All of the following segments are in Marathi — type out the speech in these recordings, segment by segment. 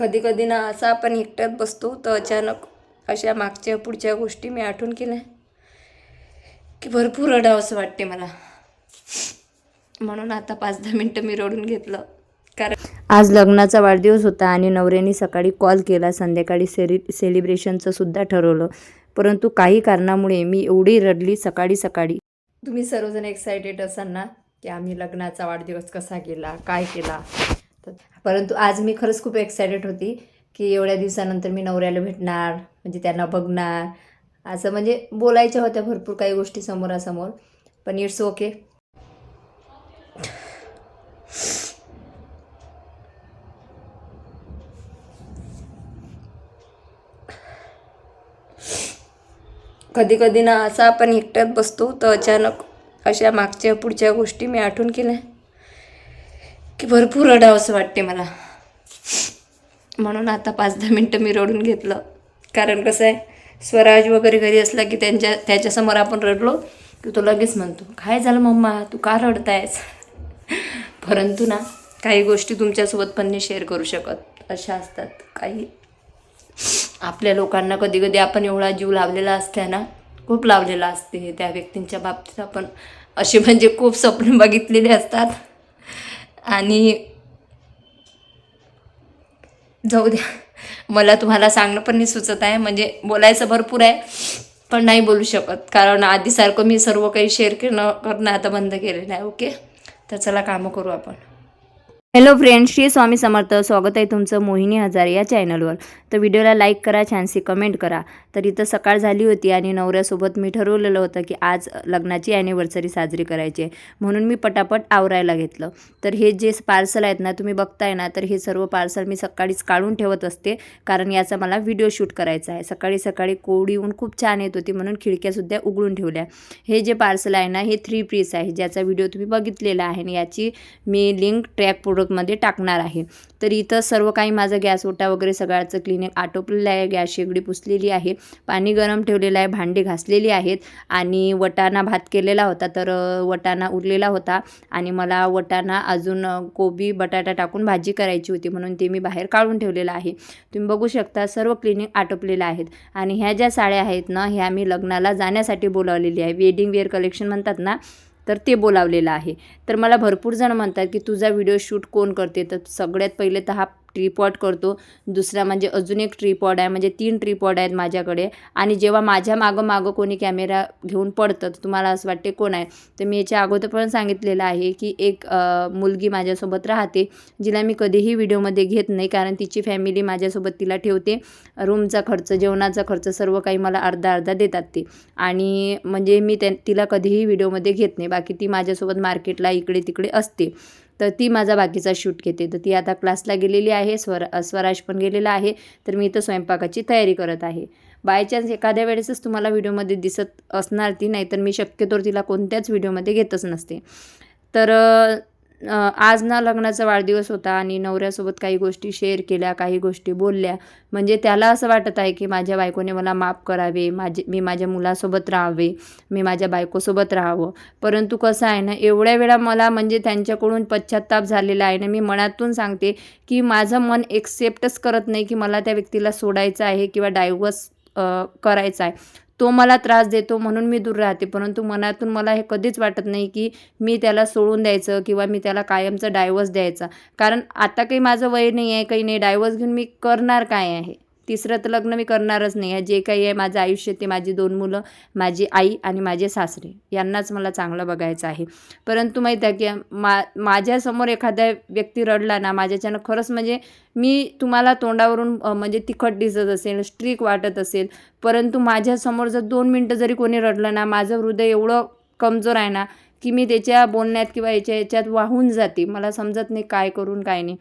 कधी कधी ना असं आपण एकट्यात बसतो तर अचानक अशा मागच्या पुढच्या गोष्टी मी आठवण केल्या. की भरपूर रडावंसं वाटते मला. म्हणून आता पाच दहा मिनटं मी रडून घेतलं. कारण आज लग्नाचा वाढदिवस होता आणि नवऱ्याने सकाळी कॉल केला. संध्याकाळी सेरी सेलिब्रेशनचं सुद्धा ठरवलं. परंतु काही कारणामुळे मी एवढी रडली सकाळी सकाळी. तुम्ही सर्वजण एक्सायटेड असाल ना की आम्ही लग्नाचा वाढदिवस कसा केला काय केला? तर परंतु आज मी खरंच खूप एक्सायटेड होती की एवढ्या दिवसानंतर मी नवऱ्याला भेटणार म्हणजे त्यांना बघणार असं म्हणजे बोलायच्या होत्या भरपूर काही गोष्टी समोरासमोर पण इट्स ओके कधी कधी ना असं आपण एकट्यात बसतो तर अचानक अशा मागच्या पुढच्या गोष्टी मी आठवण केल्या. की भरपूर रडावंसं वाटते मला. म्हणून आता पाच दहा मिनटं मी रडून घेतलं. कारण कसं आहे स्वराज वगैरे घरी असला की त्यांच्या त्याच्यासमोर आपण रडलो की तो लगेच म्हणतो काय झालं मम्मा? तू का रडतायस? परंतु ना काही गोष्टी तुमच्यासोबत पण नाही शेअर करू शकत. अशा असतात काही. आपल्या लोकांना कधी कधी आपण एवढा जीव लावलेला असते ना खूप लावलेला असते त्या व्यक्तींच्या बाबतीत आपण. असे म्हणजे खूप स्वप्न बघितलेले असतात. आणि जाऊ द्या. मला तुम्हाला सांगणं पण नाही सुचत आहे. म्हणजे बोलायचं भरपूर आहे पण नाही बोलू शकत. कारण आधीसारखं मी सर्व काही शेअर करणं करणं आता बंद केलेलं आहे. ओके तर चला कामं करू आपण. Hello friends Shri Swami Samarth. स्वागत आहे तुमचं मोहिनी हजार या चॅनलवर तर व्हिडिओला लाईक करा छानशी कमेंट करा. तर इथं सकाळ झाली होती आणि नवऱ्यासोबत मी ठरवलेलं होतं की आज लग्नाची ॲनिव्हर्सरी साजरी करायची आहे. म्हणून मी पटापट आवरायला घेतलं. तर हे जे पार्सल आहेत ना तुम्ही बघताय ना तर हे सर्व पार्सल मी सकाळीच काढून ठेवत असते. कारण याचा मला व्हिडिओ शूट करायचा आहे. सकाळी सकाळी कोवडी ऊन खूप छान येत होती म्हणून खिडक्यासुद्धा उघडून ठेवल्या. हे जे पार्सल आहे ना हे थ्री पीस आहे. ज्याचा व्हिडिओ तुम्ही बघितलेला आहे आणि याची मी लिंक ट्रॅक प्रोडक्टमध्ये टाकणार आहे. तर इथं सर्व काही माझं गॅस ओटा वगैरे सगळ्याचं क्लिनिक आटोपलेलं आहे गॅस शेगडी पुसलेली आहे पाणी गरम ठेवलेलं आहे भांडी घासलेली आहेत आणि वटाणा भात केलेला होता तर वटाणा उरलेला होता आणि मला वटाणा अजून कोबी बटाटा टाकून भाजी करायची होती म्हणून ते मी बाहेर काढून ठेवलेलं आहे. तुम्ही बघू शकता सर्व क्लिनिक आटोपलेलं आहेत आणि ह्या ज्या साड्या आहेत ना ह्या मी लग्नाला जाण्यासाठी बोलावलेली आहे. वेडिंग वेअर कलेक्शन म्हणतात ना तर ते बोलावलेलं आहे. तर मला भरपूर जण म्हणतात की तुझा व्हिडिओ शूट कोण करते? तर सगळ्यात पहिले तर हा ट्रीपॉड करतो. दुसरा म्हणजे अजून एक ट्रीपॉड आहे म्हणजे तीन ट्रीपॉड आहेत माझ्याकडे. आणि जेव्हा माझ्या मागं मागं कोणी कॅमेरा घेऊन पडतं तर तुम्हाला असं वाटते कोण आहे? तर मी याच्या अगोदर पण सांगितलेलं आहे की एक मुलगी माझ्यासोबत राहते जिला मी कधीही व्हिडिओमध्ये घेत नाही कारण तिची फॅमिली माझ्यासोबत तिला ठेवते. रूमचा खर्च जेवणाचा खर्च सर्व काही मला अर्धा अर्धा देतात ते. आणि म्हणजे मी त्या तिला कधीही व्हिडिओमध्ये घेत नाही. बाकी ती माझ्यासोबत मार्केटला इकडे तिकडे असते. तर ती माझा बाकीचा शूट घेते. तर ती आता क्लासला गेलेली आहे स्वर स्वराज पण गेलेला आहे तर मी इथं स्वयंपाकाची तयारी करत आहे. बाय चान्स एखाद्या वेळेसच तुम्हाला व्हिडिओमध्ये दिसत असणार ती नाहीतर मी शक्यतोवर तिला कोणत्याच व्हिडिओमध्ये घेतच नसते. तर आज ना लग्नाचा वाढदिवस होता आणि नवऱ्यासोबत काही गोष्टी शेअर केल्या काही गोष्टी बोलल्या. म्हणजे त्याला असं वाटत आहे की माझ्या बायकोने मला माफ करावे माझे मी माझ्या मुलासोबत राहावे मी माझ्या बायकोसोबत राहावं. परंतु कसं आहे ना एवढ्या वेळा मला म्हणजे त्यांच्याकडून पश्चाताप झालेला आहे ना मी मनातून सांगते की माझं मन एक्सेप्टच करत नाही की मला त्या व्यक्तीला सोडायचं आहे किंवा डायव्हर्स करायचा आहे. तो मला त्रास देतो म्हणून मी दूर राहते. परंतु मनातून मला हे कधीच वाटत नाही की मी त्याला सोडून द्यायचं किंवा मी त्याला कायमचं डायव्हर्स द्यायचा. कारण आता काही माझं वय नाही आहे काही नाही. डायव्हर्स घेऊन मी करणार काय आहे? तिसरं तर लग्न मी करणारच नाही. आहे जे काही आहे माझं आयुष्य ते माझी दोन मुलं माझी आई आणि माझे सासरे यांनाच मला चांगलं बघायचं आहे. परंतु माहीत आहे की मा माझ्यासमोर एखाद्या व्यक्ती रडला ना माझ्याच्यानं खरंच म्हणजे मी तुम्हाला तोंडावरून म्हणजे तिखट दिसत असेल स्ट्रिक वाटत असेल परंतु माझ्यासमोर जर दोन मिनटं जरी कोणी रडलं ना माझं हृदय एवढं कमजोर आहे ना की मी त्याच्या बोलण्यात किंवा याच्या याच्यात वाहून जाते. मला समजत नाही काय करून काय नाही.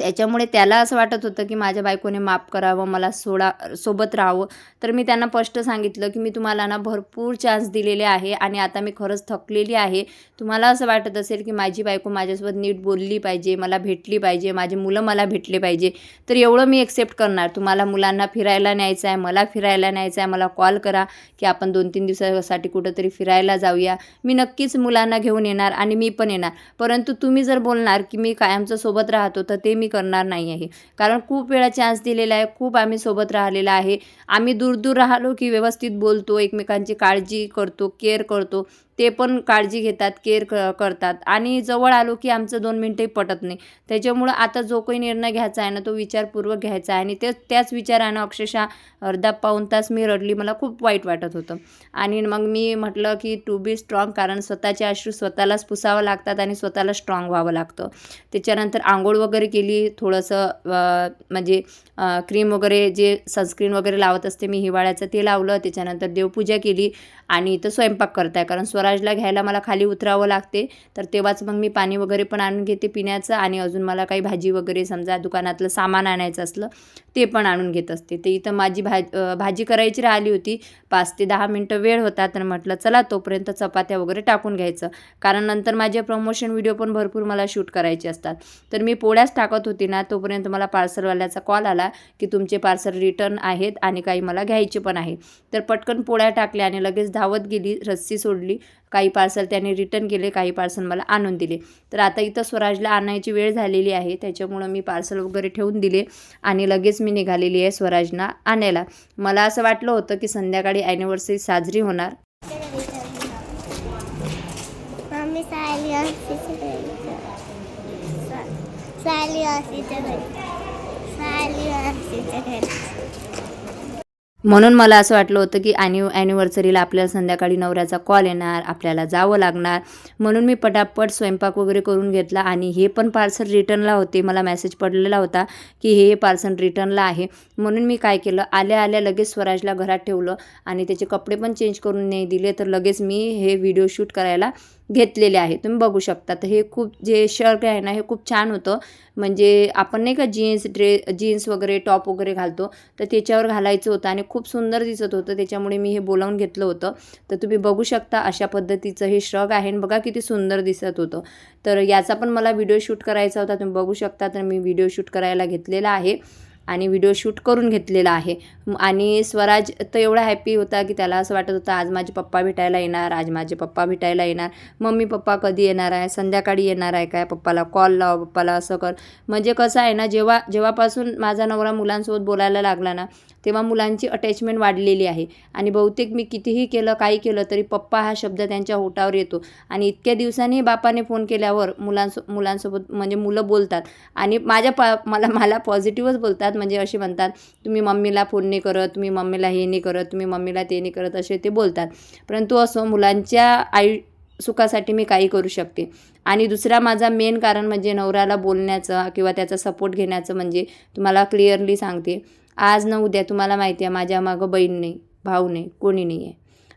त्याच्यामुळे त्याला असं वाटत होतं की माझ्या बायकोने माफ करावं मला सोडा सोबत राहावं. तर मी त्यांना स्पष्ट सांगितलं की मी तुम्हाला ना भरपूर चान्स दिलेले आहे आणि आता मी खरंच थकलेली आहे. तुम्हाला असं वाटत असेल की माझी बायको माझ्यासोबत नीट बोलली पाहिजे मला भेटली पाहिजे माझे मुलं मला भेटले पाहिजे तर एवढं मी एक्सेप्ट करणार. तुम्हाला मुलांना फिरायला न्यायचं आहे मला फिरायला न्यायचं आहे मला कॉल करा की आपण दोन तीन दिवसासाठी कुठंतरी फिरायला जाऊया. मी नक्कीच मुलांना घेऊन येणार आणि मी पण येणार. परंतु तुम्ही जर बोलणार की मी कायमचं सोबत राहतो तर ते मी मी करणार नाही आहे. कारण खूप वेळा चान्स दिलेला आहे. खूप आम्ही सोबत राहिलेला आहे. आम्ही दूर दूर राहिलो की व्यवस्थित बोलतो एकमेकांची काळजी करतो केअर करतो. ते पण काळजी घेतात केअर क करतात. आणि जवळ आलो की आमचं दोन मिनटंही पटत नाही. त्याच्यामुळं आता जो काही निर्णय घ्यायचा आहे ना तो विचारपूर्वक घ्यायचा आहे. आणि ते त्याच विचारानं अक्षरशः अर्धा पाऊण तास मी रडली. मला खूप वाईट वाटत होतं. आणि मग मी म्हटलं की टू बी स्ट्रॉंग कारण स्वतःचे अश्रू स्वतःलाच पुसावं लागतात आणि स्वतःला स्ट्रॉंग व्हावं लागतं. त्याच्यानंतर आंघोळ वगैरे केली. थोडंसं म्हणजे क्रीम वगैरे जे सनस्क्रीन वगैरे लावत असते मी हिवाळ्याचं ते लावलं. त्याच्यानंतर देवपूजा केली. आणि इथं स्वयंपाक करताय. कारण स्वराजला घ्यायला मला खाली उतरावं लागते. तर तेव्हाच मग मी पाणी वगैरे पण आणून घेते पिण्याचं. आणि अजून मला काही भाजी वगैरे समजा दुकानातलं सामान आणायचं असलं ते पण आणून घेत असते. ते इथं माझी भाज भाजी करायची राहिली होती. पाच ते दहा मिनटं वेळ होता. तर म्हटलं चला तोपर्यंत चपात्या वगैरे टाकून घ्यायचं. कारण नंतर माझे प्रमोशन व्हिडिओ पण भरपूर मला शूट करायचे असतात. तर मी पोळ्याच टाकत होती ना तोपर्यंत मला पार्सलवाल्याचा कॉल आला की तुमचे पार्सल रिटर्न आहेत आणि काही मला घ्यायचे पण आहे. तर पटकन पोळ्या टाकल्या आणि लगेच धावत गेली रस्सी सोडली. काही पार्सल त्याने रिटर्न केले काही पार्सल मला आणून दिले. तर आता इथं स्वराजला आणायची वेळ झालेली आहे त्याच्यामुळं मी पार्सल वगैरे ठेवून दिले आणि लगेच मी निघालेली आहे स्वराजना आणायला. मला असं वाटलं होतं की संध्याकाळी ॲनिव्हर्सरी साजरी होणार. मम्मी म्हणून मला असं वाटलं होतं की ॲन्यू ॲनिव्हर्सरीला आपल्याला संध्याकाळी नवऱ्याचा कॉल येणार आपल्याला जावं लागणार. म्हणून मी पटापट स्वयंपाक वगैरे करून घेतला आणि हे पण पार्सल रिटर्नला होते. मला मेसेज पडलेला होता की हे पार्सल रिटर्नला आहे. म्हणून मी काय केलं आल्या आल्या लगेच स्वराजला घरात ठेवलं आणि त्याचे कपडे पण चेंज करून नाही दिले. तर लगेच मी हे व्हिडिओ शूट करायला घेतलेले आहे. तुम्ही बघू शकता. तर हे खूप जे शर्ट आहे ना हे खूप छान होतं. म्हणजे आपण नाही का जीन्स ड्रे जीन्स वगैरे टॉप वगैरे घालतो. तर त्याच्यावर घालायचं होतं आणि खूप सुंदर दिसत होतं. त्याच्यामुळे मी हे बोलावून घेतलं होतं. तर तुम्ही बघू शकता अशा पद्धतीचं हे श्रग आहे आणि बघा किती सुंदर दिसत होतं. तर याचा पण मला व्हिडिओ शूट करायचा होता. तुम्ही बघू शकता. तर मी व्हिडिओ शूट करायला घेतलेला आहे. आणि व्हिडिओ शूट करून घेतलेला आहे. आणि स्वराज तर एवढा हॅपी होता की त्याला असं वाटत होतं आज माझे पप्पा भेटायला येणार आज माझे पप्पा भेटायला येणार. मम्मी पप्पा कधी येणार आहे? संध्याकाळी येणार आहे काय? पप्पाला कॉल लाव पप्पाला असं कर. म्हणजे कसं आहे ना जेव्हा जेव्हापासून माझा नवरा मुलांसोबत बोलायला लागला ना तेव्हा मुलांची अटॅचमेंट वाढलेली आहे. आणि बहुतेक मी कितीही केलं काही केलं तरी पप्पा हा शब्द त्यांच्या ओटावर येतो. आणि इतक्या दिवसांनी बापाने फोन केल्यावर मुलांसो मुलांसोबत म्हणजे मुलं बोलतात. आणि माझ्या प मला मला पॉझिटिव्हच बोलतात. म्हणजे असे म्हणतात तुम्ही मम्मीला फोन नाही करत तुम्ही मम्मीला हे नाही करत तुम्ही मम्मीला ते नाही करत असे ते बोलतात. परंतु असं मुलांच्या आई सुखासाठी मी काही करू शकते. आणि दुसरा माझा मेन कारण म्हणजे नवऱ्याला बोलण्याचं किंवा त्याचा सपोर्ट घेण्याचं म्हणजे तुम्हाला क्लिअरली सांगते. आज ना उद्या तुम्हाला माहिती आहे माझ्या मागं बहीण नाही भाऊ नाही कोणी नाही आहे.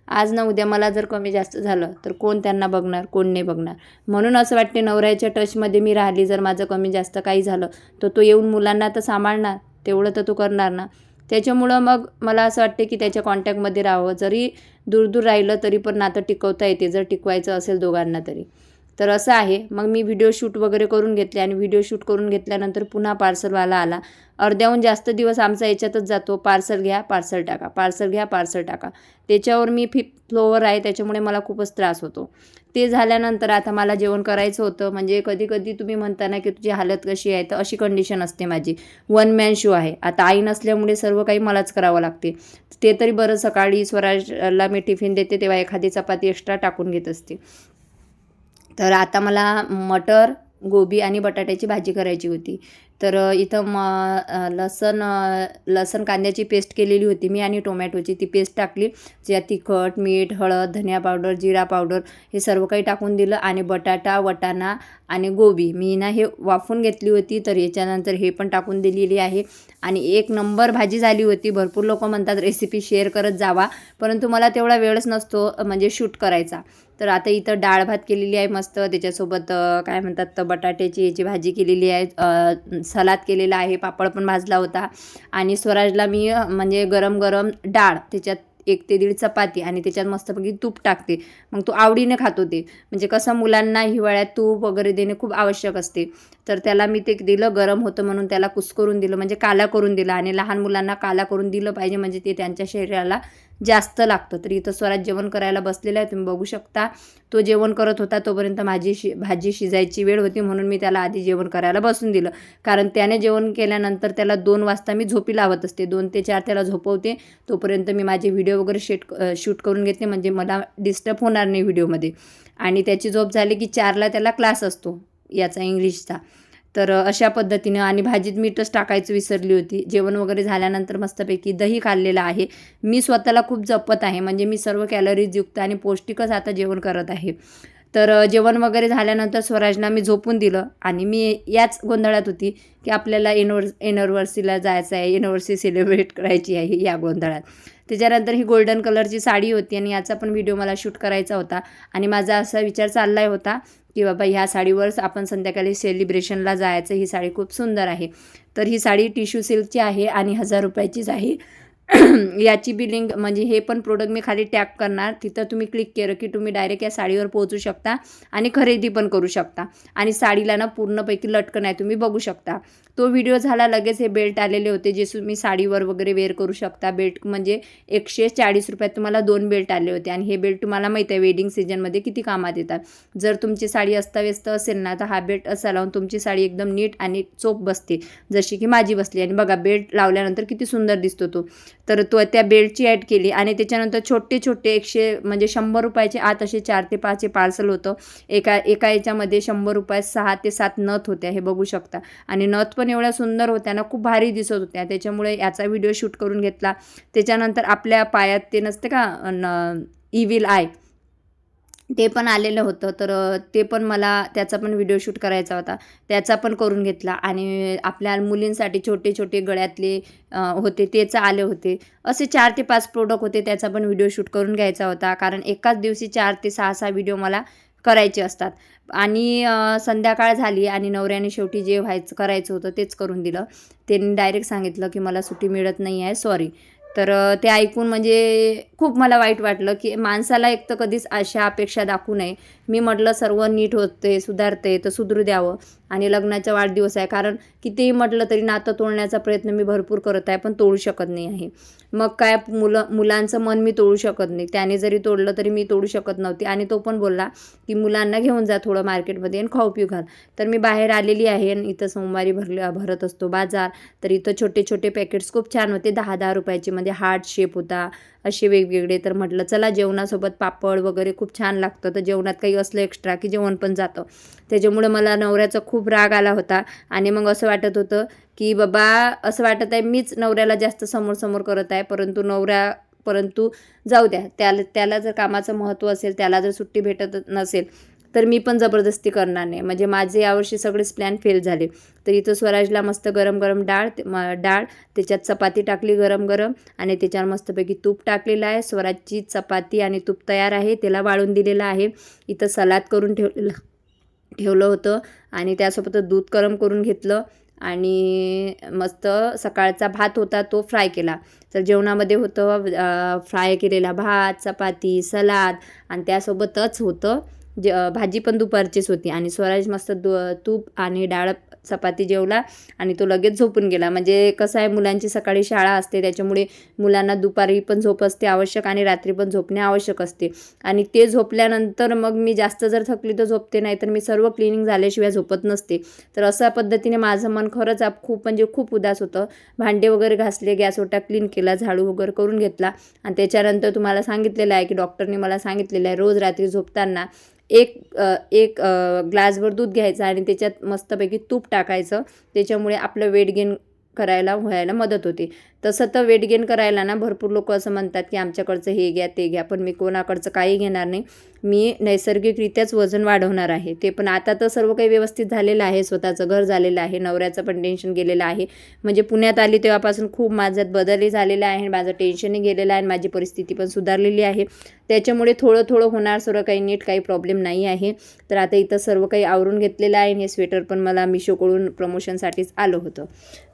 आज ना उद्या मला जर कमी जास्त झालं तर कोण त्यांना बघणार कोण नाही बघणार? म्हणून असं वाटते नवऱ्याच्या टचमध्ये मी राहिली जर माझं कमी जास्त काही झालं तर तो येऊन मुलांना तर सांभाळणार तेवढं तर तो करणार ना. त्याच्यामुळं मग मला असं वाटते की त्याच्या कॉन्टॅक्टमध्ये राहावं. जरी दूर दूर राहिलं तरी पण नातं टिकवता येते जर टिकवायचं असेल दोघांना तरी. तर असं आहे. मग मी व्हिडिओ शूट वगैरे करून घेतले आणि व्हिडिओ शूट करून घेतल्यानंतर पुन्हा पार्सलवाला आला. अर्ध्याहून जास्त दिवस आमचा याच्यातच जातो. पार्सल घ्या पार्सल टाका. पार्सल घ्या पार्सल टाका. त्याच्यावर मी फिफ्थ फ्लोअर आहे. त्याच्यामुळे मला खूपच त्रास होतो. ते झाल्यानंतर आता मला जेवण करायचं होतं. म्हणजे कधी कधी तुम्ही म्हणता ना की तुझी हालत कशी आहे तर अशी कंडिशन असते माझी. वन मॅन शो आहे. आता आई नसल्यामुळे सर्व काही मलाच करावं लागते. ते तरी बरं सकाळी स्वराजला मी टिफिन देते तेव्हा एखादी चपाती एक्स्ट्रा टाकून घेत असते. तर आता मला मटर गोबी आणि बटाट्याची भाजी करायची होती. तर इथं म लसण लसण कांद्याची पेस्ट केलेली होती मी आणि टोमॅटोची. ती पेस्ट टाकली. ज्यात तिखट मीठ हळद धनिया पावडर जिरा पावडर हे सर्व काही टाकून दिलं आणि बटाटा वटाणा आणि गोबी. मी ना हे वाफून घेतली होती तर याच्यानंतर हे पण टाकून दिलेली आहे. आणि एक नंबर भाजी झाली होती. भरपूर लोक म्हणतात रेसिपी शेअर करत जावा. परंतु मला तेवढा वेळच नसतो म्हणजे शूट करायचा. तर आता इथं डाळ भात केलेली आहे मस्त. त्याच्यासोबत काय म्हणतात तर बटाट्याची याची भाजी केलेली आहे. सलाद केलेला आहे. पापड पण भाजला होता. आणि स्वराजला मी म्हणजे गरम गरम डाळ त्याच्यात एक ते दीड चपाती आणि त्याच्यात मस्तपैकी तूप टाकते. मग तो आवडीने खातो ते. म्हणजे कसं मुलांना हिवाळ्यात तूप वगैरे देणे खूप आवश्यक असते. तर त्याला मी ते दिलं गरम होतं म्हणून त्याला कुस्करून दिलं. म्हणजे काला करून दिलं आणि लहान मुलांना काला करून दिलं पाहिजे. म्हणजे ते त्यांच्या शरीराला जास्त लागतं. तर इथं स्वराज जेवण करायला बसलेला आहे तुम्ही बघू शकता. तो जेवण करत होता तोपर्यंत माझी शि भाजी शिजायची वेळ होती म्हणून मी त्याला आधी जेवण करायला बसून दिलं. कारण त्याने जेवण केल्यानंतर त्याला दोन वाजता मी झोपी लावत असते. दोन ते चार त्याला झोपवते. तोपर्यंत मी माझे व्हिडिओ वगैरे शेट शूट करून घेते. म्हणजे मला डिस्टर्ब होणार नाही व्हिडिओमध्ये. आणि त्याची झोप झाली की चारला त्याला क्लास असतो याचा इंग्लिशचा. तर अशा पद्धतीनं आणि भाजीत मीठच टाकायचं विसरली होती. जेवण वगैरे झाल्यानंतर मस्तपैकी दही खाल्लेलं आहे. मी स्वतःला खूप जपत आहे. म्हणजे मी सर्व कॅलरीजयुक्त आणि पौष्टिकच आता जेवण करत आहे. तर जेवण वगैरे झाल्यानंतर स्वराजना मी झोपून दिलं आणि मी याच गोंधळात होती की आपल्याला एनवर एनवर्सीला जायचं आहे एनवर्सी सेलिब्रेट करायची आहे या गोंधळात. त्याच्यानंतर ही गोल्डन कलरची साडी होती आणि याचा पण व्हिडिओ मला शूट करायचा होता आणि माझा असा विचार चालला होता की बाबा ह्या साडीवरच आपण संध्याकाळी सेलिब्रेशनला जायचं ही साडी खूप सुंदर आहे. तर ही साडी टिश्यू सिल्कची आहे आणि हजार रुपयाचीच आहे. याची बी लिंक म्हणजे हे पण प्रोडक्ट मी खाली टॅग करणार. तिथं तुम्ही क्लिक केलं की तुम्ही डायरेक्ट या साडीवर पोहोचू शकता आणि खरेदी पण करू शकता. आणि साडीला ना पूर्णपैकी लटकन आहे तुम्ही बघू शकता. तो व्हिडिओ झाला लगेच हे बेल्ट आलेले होते जे तुम्ही साडीवर वगैरे वेअर करू शकता. बेल्ट म्हणजे एकशे चाळीस रुपयात तुम्हाला दोन बेल्ट आले होते. आणि हे बेल्ट तुम्हाला माहीत आहे वेडिंग सीजनमध्ये किती कामात येतात. जर तुमची साडी अस्ताव्यस्त असेल ना तर हा बेल्ट असा लावून तुमची साडी एकदम नीट आणि चोप बसते. जशी की माझी बसली. आणि बघा बेल्ट लावल्यानंतर किती सुंदर दिसतो तो. तर तो त्या बेल्टची ॲड केली आणि त्याच्यानंतर छोटे छोटे एकशे म्हणजे शंभर रुपयाचे आत असे चार ते पाचचे पार्सल होतं. एका एका याच्यामध्ये शंभर रुपयात सहा ते सात नथ होत्या हे बघू शकता. आणि नथ पण एवढ्या सुंदर होत्या ना खूप भारी दिसत होत्या. त्याच्यामुळे याचा व्हिडिओ शूट करून घेतला. त्याच्यानंतर आपल्या पायात ते नसते का न इविल आय ते पण आलेलं होतं. तर ते पण मला त्याचा पण व्हिडिओ शूट करायचा होता. त्याचा पण करून घेतला. आणि आपल्या मुलींसाठी छोटे छोटे गळ्यातले होते तेच आले होते. असे चार ते पाच प्रोडक्ट होते. त्याचा पण व्हिडिओ शूट करून घ्यायचा होता. कारण एकाच दिवशी चार ते सहा सहा व्हिडिओ मला करायचे असतात. आणि संध्याकाळ झाली आणि नवऱ्याने शेवटी जे व्हायचं करायचं होतं तेच करून दिलं. त्यांनी डायरेक्ट सांगितलं की मला सुट्टी मिळत नाही आहे सॉरी. तर ते ऐकून म्हणजे खूप मला वाईट वाटलं की माणसाला एक तर कधीच अशा अपेक्षा दाखवू नये. मी म्हटलं सर्व नीट होते सुधारते तर सुधरू द्यावं आणि लग्नाचा वाढदिवस आहे. कारण कितीही म्हटलं तरी नातं तोडण्याचा प्रयत्न मी भरपूर करत आहे पण तोडू शकत नाही आहे. मग काय मुलं मुलांचं मन मी तोडू शकत नाही. त्याने जरी तोडलं तरी मी तोडू शकत नव्हती. आणि तो पण बोलला की मुलांना घेऊन जा थोडं मार्केटमध्ये आणि खाऊ पिऊ घाल. तर मी बाहेर आलेली आहे आणि इथं सोमवारी भरले भरत असतो बाजार. तर इथं छोटे छोटे पॅकेट्स खूप छान होते दहा दहा रुपयाचे. म्हणजे हार्ट शेप होता असे वेगवेगळे. तर म्हटलं चला जेवणासोबत पापड वगैरे खूप छान लागतं. तर जेवणात काही असलं एक्स्ट्रा की जेवण पण जातं. त्याच्यामुळे मला नवऱ्याचा खूप राग आला होता. आणि मग असं वाटत होतं की बाबा असं वाटत आहे मीच नवऱ्याला जास्त समोर समोर करत आहे. परंतु नवऱ्या परंतु जाऊ द्या. त्याला त्याला जर कामाचं महत्त्व असेल त्याला जर सुट्टी भेटत नसेल तर मी पण जबरदस्ती करणार नाही. म्हणजे माझे यावर्षी सगळेच प्लॅन फेल झाले. तर इथं स्वराजला मस्त गरम गरम डाळ ते- डाळ त्याच्यात चपाती टाकली गरम गरम आणि त्याच्यावर मस्तपैकी तूप टाकलेलं आहे. स्वराजची चपाती आणि तूप तयार आहे. त्याला वाळून दिलेलं आहे. इथं सलाद करून ठेवलेलं ठेवलं होतं आणि त्यासोबत दूध गरम करून घेतलं आणि मस्त सकाळचा भात होता तो फ्राय केला. तर जेवणामध्ये होतं फ्राय केलेला भात चपाती सलाद आणि त्यासोबतच होतं जे भाजी पण दुपारचीच होती आणि स्वराज मस्त दु तूप आणि डाळ चपाती जेवला आणि तो लगेच झोपून गेला. म्हणजे कसं आहे मुलांची सकाळी शाळा असते त्याच्यामुळे मुलांना दुपारी पण झोप असते आवश्यक आणि रात्री पण झोपणे आवश्यक असते. आणि ते झोपल्यानंतर मग मी जास्त जर थकली तर झोपते नाही तर मी सर्व क्लिनिंग झाल्याशिवाय झोपत नसते. तर अशा पद्धतीने माझं मन खरंच आप खूप म्हणजे खूप उदास होतं. भांडे वगैरे घासले गॅस ओटा क्लीन केला झाडू वगैरे करून घेतला. आणि त्याच्यानंतर तुम्हाला सांगितलेलं आहे की डॉक्टरने मला सांगितलेलं आहे रोज रात्री झोपताना एक एक ग्लासभर दूध घ्यायचं आणि त्याच्यात मस्तपैकी तूप टाकायचं. त्याच्यामुळे आपलं वेट गेन करायला व्हायला मदत होते. तसं तर वेट गेन करायला ना भरपूर लोक असं म्हणतात की आमच्याकडचं हे घ्या ते घ्या पण मी कोणाकडचं काही घेणार नाही. मी नैसर्गिकरित्याच वजन वाढवणार आहे. ते पण आता तर सर्व काही व्यवस्थित झालेलं आहे. स्वतःचं घर झालेलं आहे. नवऱ्याचं पण टेन्शन गेलेलं आहे. म्हणजे पुण्यात आली तेव्हापासून खूप माझ्यात बदलही झालेला आहे माझं टेन्शनही गेलेलं आहे आणि माझी परिस्थिती पण सुधारलेली आहे. त्याच्यामुळे थोडं थोडं होणार सर्व काही नीट काही प्रॉब्लेम नाही आहे. तर आता इथं सर्व काही आवरून घेतलेलं आहे आणि हे स्वेटर पण मला मिशोकडून प्रमोशनसाठीच आलं होतं.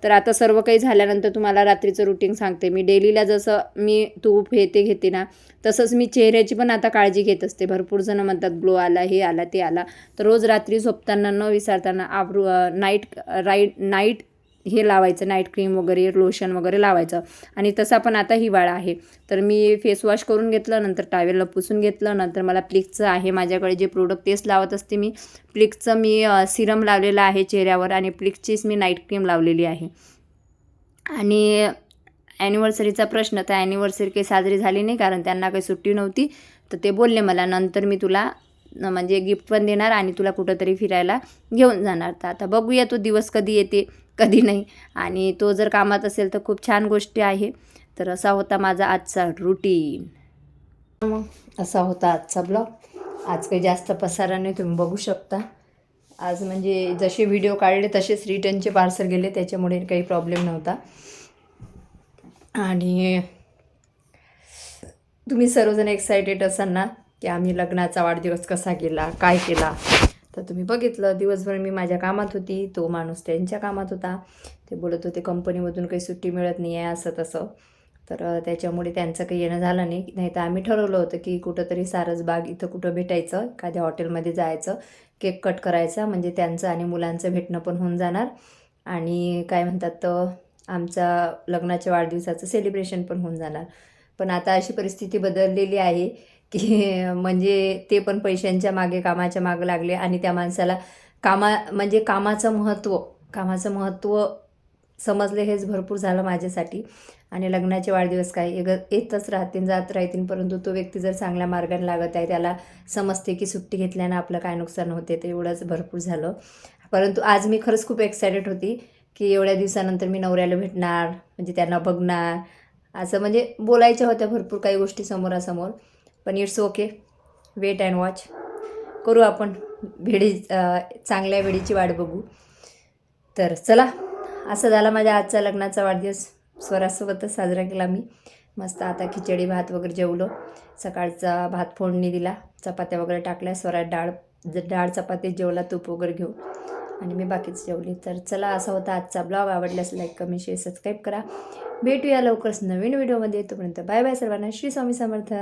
तर आता सर्व काही झाल्यानंतर तुम्हाला रात्रीचं रुटीन सांगते. मी डेलीला जसं मी तूप हे ते घेते ना तसंच मी चेहऱ्याची पण आता काळजी घेत असते. भरपूर जणं म्हणतात ग्लो आला हे आला ते आला. तर रोज रात्री झोपताना न विसरताना आवरू नाईट राईट नाईट हे लावायचं नाईट क्रीम वगैरे लोशन वगैरे लावायचं. आणि तसा पण आता हिवाळा आहे. तर मी फेस वॉश करून घेतलं नंतर टावेलला पुसून घेतलं नंतर मला प्लिकचं आहे माझ्याकडे जे प्रोडक्ट तेच लावत असते मी. प्लिकचं मी सिरम लावलेलं आहे चेहऱ्यावर आणि प्लिकचीच मी नाईट क्रीम लावलेली आहे. आणि ॲनिव्हर्सरीचा प्रश्न तर ॲनिव्हर्सरी काही साजरी झाली नाही कारण त्यांना काही सुट्टी नव्हती. तर ते बोलले मला नंतर मी तुला म्हणजे गिफ्ट पण देणार आणि तुला कुठंतरी फिरायला घेऊन जाणार. तर आता बघूया तो दिवस कधी येते. कधी नाही. आणि तो जर कामात असेल तर खूप छान गोष्टी आहे. तर असा होता माझा आजचा रुटीन मग असा होता आजचा ब्लॉग आज काही जास्त पसाराने तुम्ही बघू शकता. आज म्हणजे जसे व्हिडिओ काढले तसेच रिटर्नचे पार्सल गेले त्याच्यामुळे काही प्रॉब्लेम नव्हता. आणि तुम्ही सर्वजण एक्सायटेड असाल ना की आम्ही लग्नाचा वाढदिवस कसा केला काय केला? तर तुम्ही बघितलं दिवसभर मी माझ्या कामात होती तो माणूस त्यांच्या कामात होता. ते बोलत होते कंपनीमधून काही सुट्टी मिळत नाही आहे असं तसं. तर त्याच्यामुळे त्यांचं काही येणं झालं नाही. नाही तर आम्ही ठरवलं होतं की कुठंतरी सारसबाग इथं कुठं भेटायचं एखाद्या हॉटेलमध्ये जायचं केक कट करायचा म्हणजे त्यांचं आणि मुलांचं भेटणं पण होऊन जाणार. आणि काय म्हणतात तर आमचा लग्नाच्या वाढदिवसाचं सेलिब्रेशन पण होऊन जाणार. पण आता अशी परिस्थिती बदललेली आहे की म्हणजे ते पण पैशांच्या मागे कामाच्या मागे लागले आणि त्या माणसाला कामा म्हणजे कामाचं महत्त्व कामाचं महत्त्व समजले हेच भरपूर झालं माझ्यासाठी. आणि लग्नाचे वाढदिवस काय एक येतच राहतील जात राहतील परंतु तो व्यक्ती जर चांगल्या मार्गाने लागत आहे त्याला समजते की सुट्टी घेतल्यानं आपलं काय नुकसान होते ते एवढंच भरपूर झालं. परंतु आज मी खरंच खूप एक्सायटेड होती की एवढ्या दिवसानंतर मी नवऱ्याला भेटणार म्हणजे त्यांना बघणार असं म्हणजे बोलायच्या होत्या भरपूर काही गोष्टी समोरासमोर. पण it's okay. Wait and watch करू आपण भेडी चांगल्या वेळीची वाट बघू. तर चला असं झाला माझ्या आजचा लग्नाचा वाढदिवस. स्वरासोबतच साजरा केला मी. मस्त आता खिचडी भात वगैरे जेवलो. सकाळचा भात फोडणी दिला. चपात्या वगैरे टाकल्या. स्वरात डाळ डाळ चपाती जेवला तूप वगैरे घेऊन. आणि मी बाकीच जेवली. तर चला असा होता आजचा ब्लॉग. आवडल्यास लाईक कमेंट शेअर सबस्क्राईब करा. भेटूया लवकरच नवीन व्हिडिओमध्ये. तोपर्यंत बाय बाय सर्वांना. श्री स्वामी समर्थ.